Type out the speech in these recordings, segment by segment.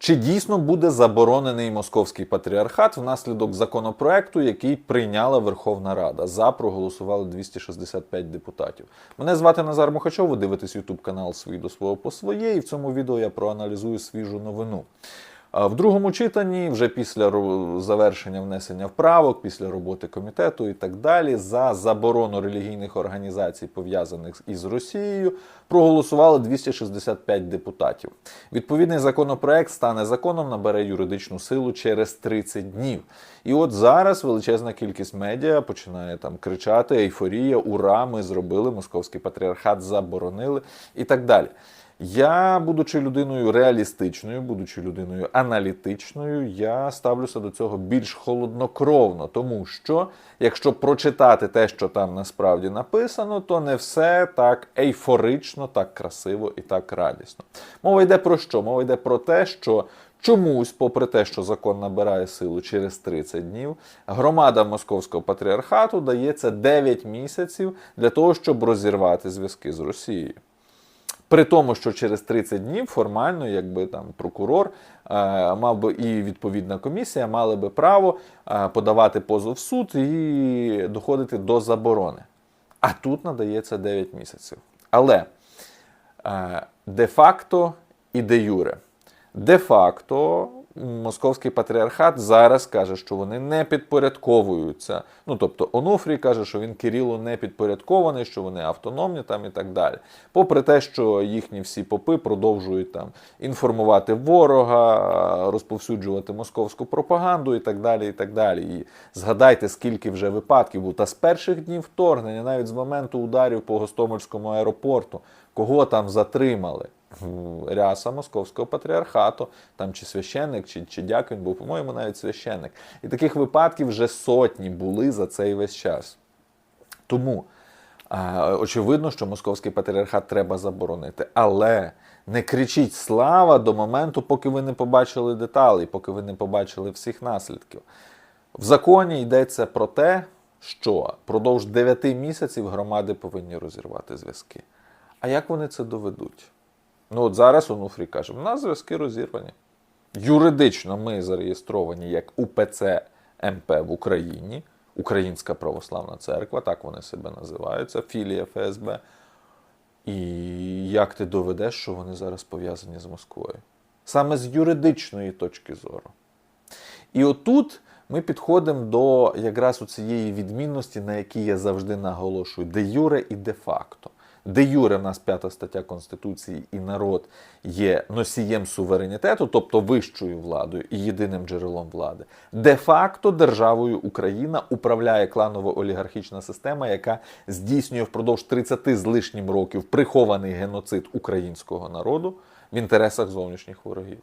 Чи дійсно буде заборонений московський патріархат внаслідок законопроекту, який прийняла Верховна Рада? За проголосували 265 депутатів. Мене звати Назар Мухачов, ви дивитесь ютуб канал «Свій до свого по своє, і в цьому відео я проаналізую свіжу новину. В другому читанні, вже після завершення внесення вправок, після роботи комітету і так далі, за заборону релігійних організацій, пов'язаних із Росією, проголосували 265 депутатів. Відповідний законопроект стане законом, набере юридичну силу через 30 днів. І от зараз величезна кількість медіа починає там кричати: ейфорія, ура! Ми зробили московський патріархат, заборонили і так далі. Я, будучи людиною реалістичною, будучи людиною аналітичною, я ставлюся до цього більш холоднокровно, тому що якщо прочитати те, що там насправді написано, то не все так ейфорично, так красиво і так радісно. Мова йде про що? Мова йде про те, що Чомусь, попри те, що закон набирає силу через 30 днів, громада московського патріархату дається 9 місяців для того, щоб розірвати зв'язки з Росією. При тому, що через 30 днів формально, якби там прокурор е, мав би і відповідна комісія мали би право е, подавати позов в суд і доходити до заборони. А тут надається 9 місяців. Але е, де-факто і де-юре. Де-факто московський патріархат зараз каже, що вони не підпорядковуються. Ну тобто Онуфрій каже, що він Кирилу не підпорядкований, що вони автономні там і так далі. Попри те, що їхні всі попи продовжують там інформувати ворога, розповсюджувати московську пропаганду і так далі. І так далі. І згадайте, скільки вже випадків було. Та з перших днів вторгнення, навіть з моменту ударів по Гостомельському аеропорту, кого там затримали ряса московського патріархату, там чи священник, чи, чи дяк він був, по-моєму, навіть священник. І таких випадків вже сотні були за цей весь час. Тому очевидно, що московський патріархат треба заборонити. Але не кричіть слава до моменту, поки ви не побачили деталей, поки ви не побачили всіх наслідків. В законі йдеться про те, що продовж 9 місяців громади повинні розірвати зв'язки. А як вони це доведуть? Ну от зараз Онуфрій каже, в нас зв'язки розірвані. Юридично ми зареєстровані як УПЦ МП в Україні, Українська Православна Церква, так вони себе називаються, філія ФСБ. І як ти доведеш, що вони зараз пов'язані з Москвою? Саме з юридичної точки зору. І отут ми підходимо до якраз у цієї відмінності, на якій я завжди наголошую, де юре і де факто. Де юре в нас п'ята стаття Конституції і народ є носієм суверенітету, тобто вищою владою і єдиним джерелом влади. Де факто державою Україна управляє кланово-олігархічна система, яка здійснює впродовж 30 з лишнім років прихований геноцид українського народу в інтересах зовнішніх ворогів.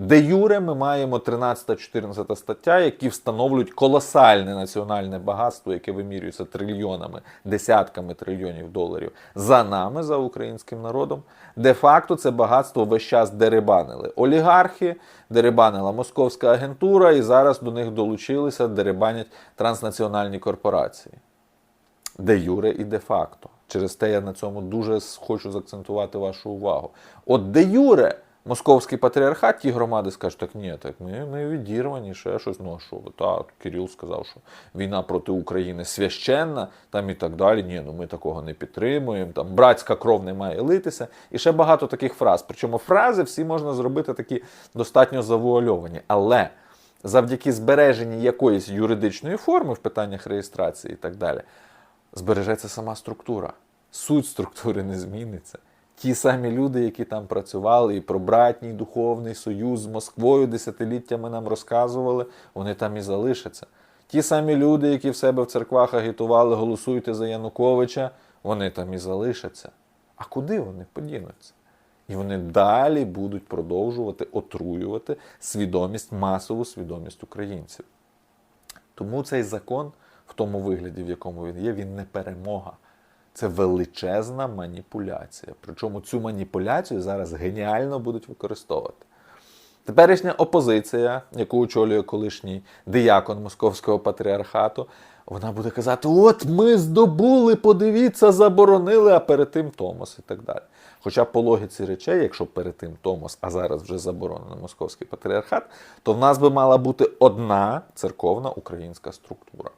Де юре ми маємо 13-14 стаття, які встановлюють колосальне національне багатство, яке вимірюється трильйонами, десятками трильйонів доларів за нами, за українським народом. Де-факто це багатство весь час дерибанили олігархи, дерибанила московська агентура, і зараз до них долучилися, дерибанять транснаціональні корпорації. Де юре і де факто. Через те я на цьому дуже хочу заакцентувати вашу увагу. От де юре. Московський патріархат, ті громади скажуть, так ні, так ми, ми відірвані, ще щось. Ну а що ви? Та Кирил сказав, що війна проти України священна, там і так далі. Ні, ну ми такого не підтримуємо. Там братська кров не має литися. І ще багато таких фраз. Причому фрази всі можна зробити такі достатньо завуальовані. Але завдяки збереженні якоїсь юридичної форми в питаннях реєстрації і так далі, збережеться сама структура. Суть структури не зміниться. Ті самі люди, які там працювали, і про братній духовний союз з Москвою десятиліттями нам розказували, вони там і залишаться. Ті самі люди, які в себе в церквах агітували, голосуйте за Януковича, вони там і залишаться. А куди вони подінуться? І вони далі будуть продовжувати отруювати свідомість, масову свідомість українців. Тому цей закон, в тому вигляді, в якому він є, він не перемога. Це величезна маніпуляція. Причому цю маніпуляцію зараз геніально будуть використовувати. Теперішня опозиція, яку очолює колишній диякон Московського патріархату, вона буде казати: от ми здобули, подивіться, заборонили, а перед тим Томос і так далі. Хоча по логіці речей, якщо перед тим Томос, а зараз вже заборонено московський патріархат, то в нас би мала бути одна церковна українська структура.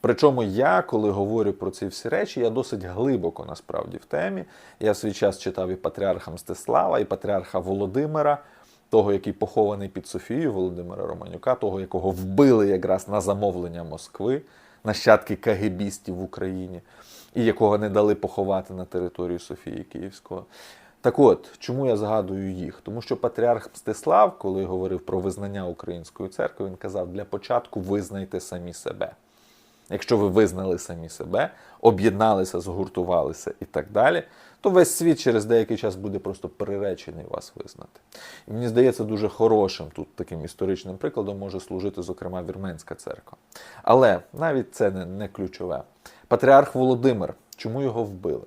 Причому я, коли говорю про ці всі речі, я досить глибоко насправді в темі. Я свій час читав і патріарха Мстислава, і патріарха Володимира, того, який похований під Софією Володимира Романюка, того, якого вбили якраз на замовлення Москви, нащадки кагебістів в Україні, і якого не дали поховати на території Софії Київського. Так от, чому я згадую їх? Тому що патріарх Мстислав, коли говорив про визнання української церкви, він казав: для початку визнайте самі себе. Якщо ви визнали самі себе, об'єдналися, згуртувалися і так далі, то весь світ через деякий час буде просто приречений вас визнати. І мені здається, дуже хорошим тут таким історичним прикладом може служити, зокрема, Вірменська церква. Але навіть це не, ключове. Патріарх Володимир, чому його вбили?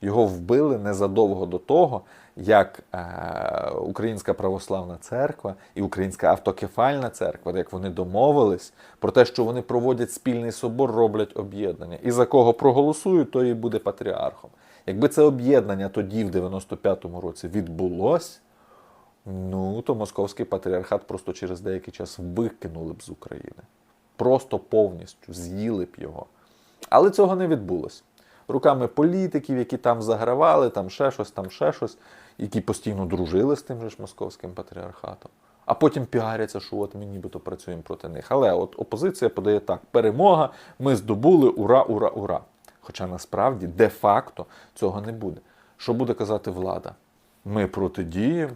Його вбили незадовго до того, як е, Українська православна церква і Українська автокефальна церква, як вони домовились про те, що вони проводять спільний собор, роблять об'єднання. І за кого проголосують, той і буде патріархом. Якби це об'єднання тоді, в 95-му році, відбулось, ну то московський патріархат просто через деякий час викинули б з України. Просто повністю з'їли б його. Але цього не відбулося. Руками політиків, які там загравали, там ще щось, там ще щось, які постійно дружили з тим же ж московським патріархатом. А потім піаряться, що от ми нібито працюємо проти них. Але от опозиція подає так: перемога, ми здобули, ура, ура, ура. Хоча насправді де-факто цього не буде. Що буде казати влада? Ми протидіємо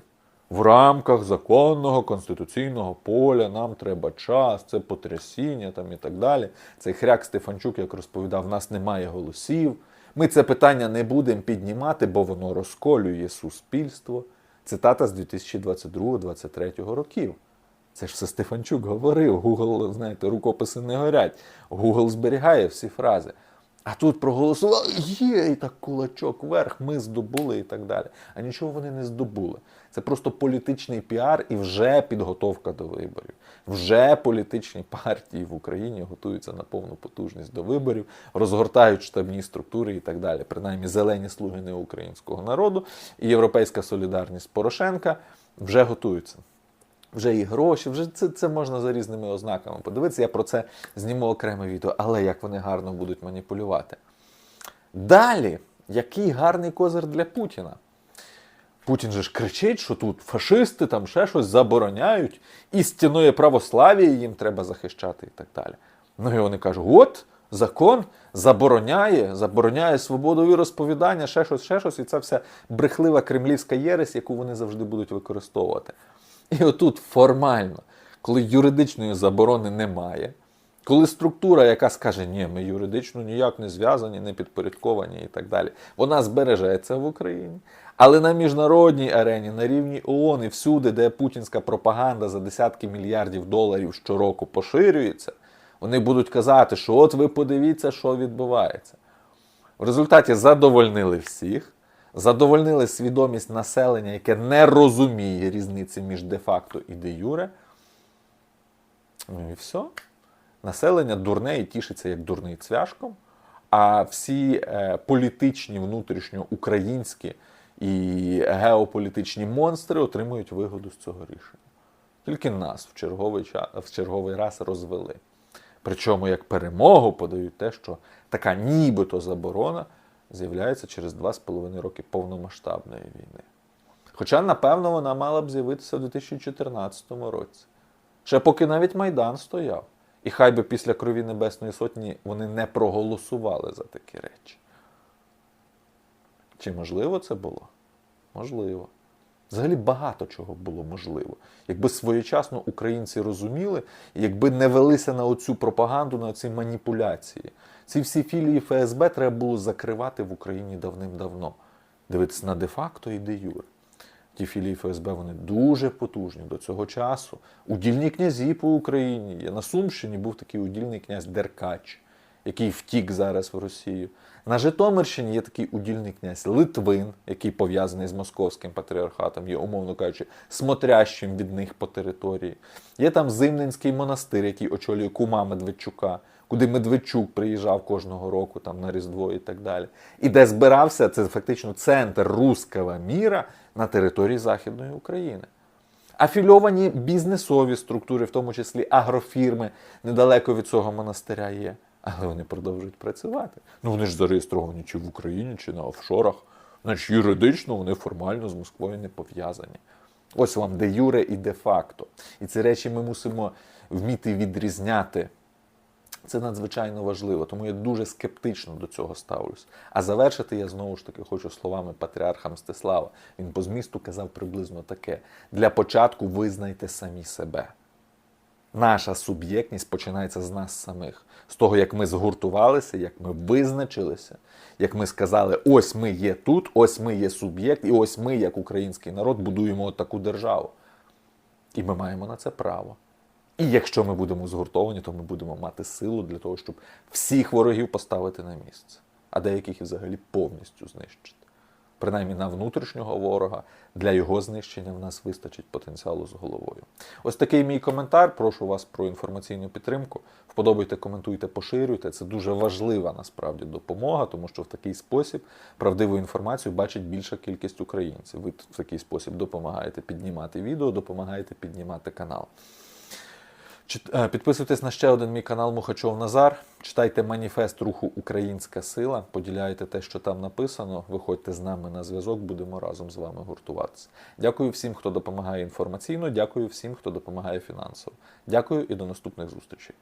в рамках законного конституційного поля, нам треба час, це потрясіння там і так далі. Цей хряк Стефанчук, як розповідав, в нас немає голосів. Ми це питання не будемо піднімати, бо воно розколює суспільство. Цитата з 2022-2023 років. Це ж все Стефанчук говорив. Google, знаєте, рукописи не горять. Google зберігає всі фрази. А тут проголосували, є, і так кулачок вверх, ми здобули і так далі. А нічого вони не здобули. Це просто політичний піар і вже підготовка до виборів. Вже політичні партії в Україні готуються на повну потужність до виборів, розгортають штабні структури і так далі. Принаймні, зелені слуги не українського народу і Європейська солідарність Порошенка вже готуються. Вже і гроші, вже це, це можна за різними ознаками подивитися. Я про це зніму окреме відео, але як вони гарно будуть маніпулювати. Далі, який гарний козир для Путіна. Путін же ж кричить, що тут фашисти там ще щось забороняють, істинної православ'я їм треба захищати і так далі. Ну і вони кажуть: от закон забороняє, забороняє свободу віросповідання, ще щось, ще щось, і це вся брехлива кремлівська єресь, яку вони завжди будуть використовувати. І отут формально, коли юридичної заборони немає, коли структура, яка скаже, ні, ми юридично ніяк не зв'язані, не підпорядковані і так далі, вона збережеться в Україні. Але на міжнародній арені, на рівні ООН і всюди, де путінська пропаганда за десятки мільярдів доларів щороку поширюється, вони будуть казати, що от ви подивіться, що відбувається. В результаті задовольнили всіх, задовольнили свідомість населення, яке не розуміє різниці між де-факто і де-юре. Ну і все. Населення дурне і тішиться як дурний цвяшком, а всі е, політичні, внутрішньоукраїнські і геополітичні монстри отримують вигоду з цього рішення. Тільки нас в черговий, в черговий раз розвели. Причому як перемогу подають те, що така нібито заборона з'являється через 2,5 роки повномасштабної війни. Хоча, напевно, вона мала б з'явитися в 2014 році. Ще поки навіть Майдан стояв. І хай би після крові Небесної Сотні вони не проголосували за такі речі. Чи можливо це було? Можливо. Взагалі багато чого було можливо. Якби своєчасно українці розуміли, якби не велися на оцю пропаганду, на ці маніпуляції. Ці всі філії ФСБ треба було закривати в Україні давним-давно. Дивитися на де-факто і де-юре. Ті філії ФСБ вони дуже потужні до цього часу. Удільні князі по Україні є. На Сумщині був такий удільний князь Деркач, який втік зараз в Росію. На Житомирщині є такий удільний князь Литвин, який пов'язаний з московським патріархатом, є, умовно кажучи, смотрящим від них по території. Є там Зимненський монастир, який очолює кума Медведчука, куди Медведчук приїжджав кожного року там на Різдво і так далі. І де збирався це фактично центр руского міра на території Західної України. Афільовані бізнесові структури, в тому числі агрофірми, недалеко від цього монастиря є. Але вони продовжують працювати. Ну вони ж зареєстровані чи в Україні, чи на офшорах. Значить, юридично вони формально з Москвою не пов'язані. Ось вам де юре і де факто. І ці речі ми мусимо вміти відрізняти. Це надзвичайно важливо, тому я дуже скептично до цього ставлюсь. А завершити я знову ж таки хочу словами патріарха Мстислава. Він по змісту казав приблизно таке: для початку визнайте самі себе. Наша суб'єктність починається з нас самих, з того, як ми згуртувалися, як ми визначилися, як ми сказали, ось ми є тут, ось ми є суб'єкт, і ось ми, як український народ, будуємо таку державу. І ми маємо на це право. І якщо ми будемо згуртовані, то ми будемо мати силу для того, щоб всіх ворогів поставити на місце, а деяких і взагалі повністю знищити. Принаймні на внутрішнього ворога для його знищення в нас вистачить потенціалу з головою. Ось такий мій коментар. Прошу вас про інформаційну підтримку. Вподобайте, коментуйте, поширюйте. Це дуже важлива насправді допомога, тому що в такий спосіб правдиву інформацію бачить більша кількість українців. Ви в такий спосіб допомагаєте піднімати відео, допомагаєте піднімати канал. Е, Підписуйтесь на ще один мій канал Мухачов Назар. Читайте маніфест руху Українська сила. Поділяйте те, що там написано. Виходьте з нами на зв'язок, будемо разом з вами гуртуватися. Дякую всім, хто допомагає інформаційно. Дякую всім, хто допомагає фінансово. Дякую і до наступних зустрічей.